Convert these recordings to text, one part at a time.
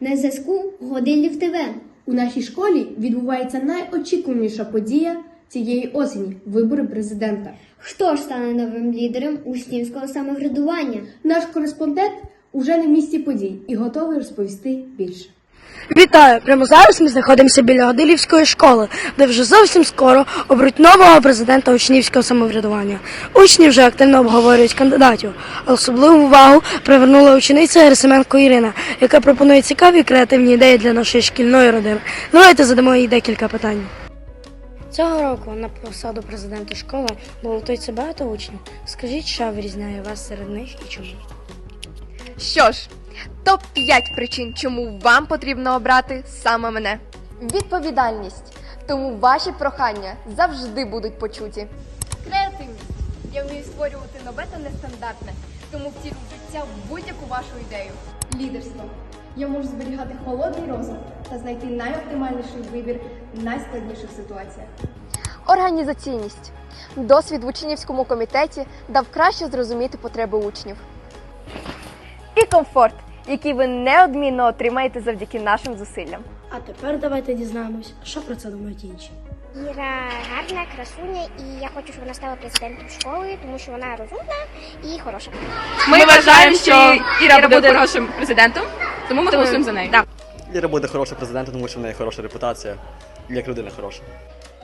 На зв'язку Годинів ТВ. У нашій школі відбувається найочікуваніша подія цієї осені вибори президента. Хто ж стане новим лідером учнівського самоврядування? Наш кореспондент уже на місці подій і готовий розповісти більше. Вітаю! Прямо зараз ми знаходимося біля Годилівської школи, де вже зовсім скоро оберуть нового президента учнівського самоврядування. Учні вже активно обговорюють кандидатів, особливу увагу привернула учениця Герасименко Ірина, яка пропонує цікаві креативні ідеї для нашої шкільної родини. Давайте задамо їй декілька питань. Цього року на посаду президента школи балотується багато учнів. Скажіть, що вирізняє вас серед них і чому? Що ж, топ 5 причин, чому вам потрібно обрати саме мене. Відповідальність. Тому ваші прохання завжди будуть почуті. Креативність. Я вмію створювати нове та нестандартне, тому втілю в життя будь-яку вашу ідею. Лідерство. Я можу зберігати холодний розум та знайти найоптимальніший вибір в найскладніших ситуаціях. Організаційність. Досвід в учнівському комітеті дав краще зрозуміти потреби учнів. Комфорт, який ви неодмінно отримаєте завдяки нашим зусиллям. А тепер давайте дізнаємось, що про це думають інші. Іра гарна, красуня, і я хочу, щоб вона стала президентом школи, тому що вона розумна і хороша. Ми, вважаємо, що Іра буде хорошим президентом, тому ми голосуємо за неї. Іра буде хорошим президентом, тому що в неї хороша репутація, як людина хороша.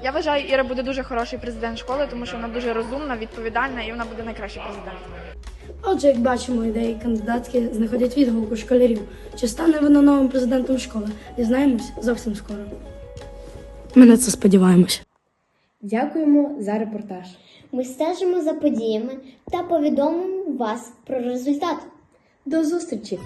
Я вважаю, Іра буде дуже хороший президент школи, тому що вона дуже розумна, відповідальна і вона буде найкращий президент. Отже, як бачимо, ідеї кандидатки знаходять відгук у школярів. Чи стане вона новим президентом школи? Дізнаємось зовсім скоро. Ми на це сподіваємось. Дякуємо за репортаж. Ми стежимо за подіями та повідомимо вас про результат. До зустрічі!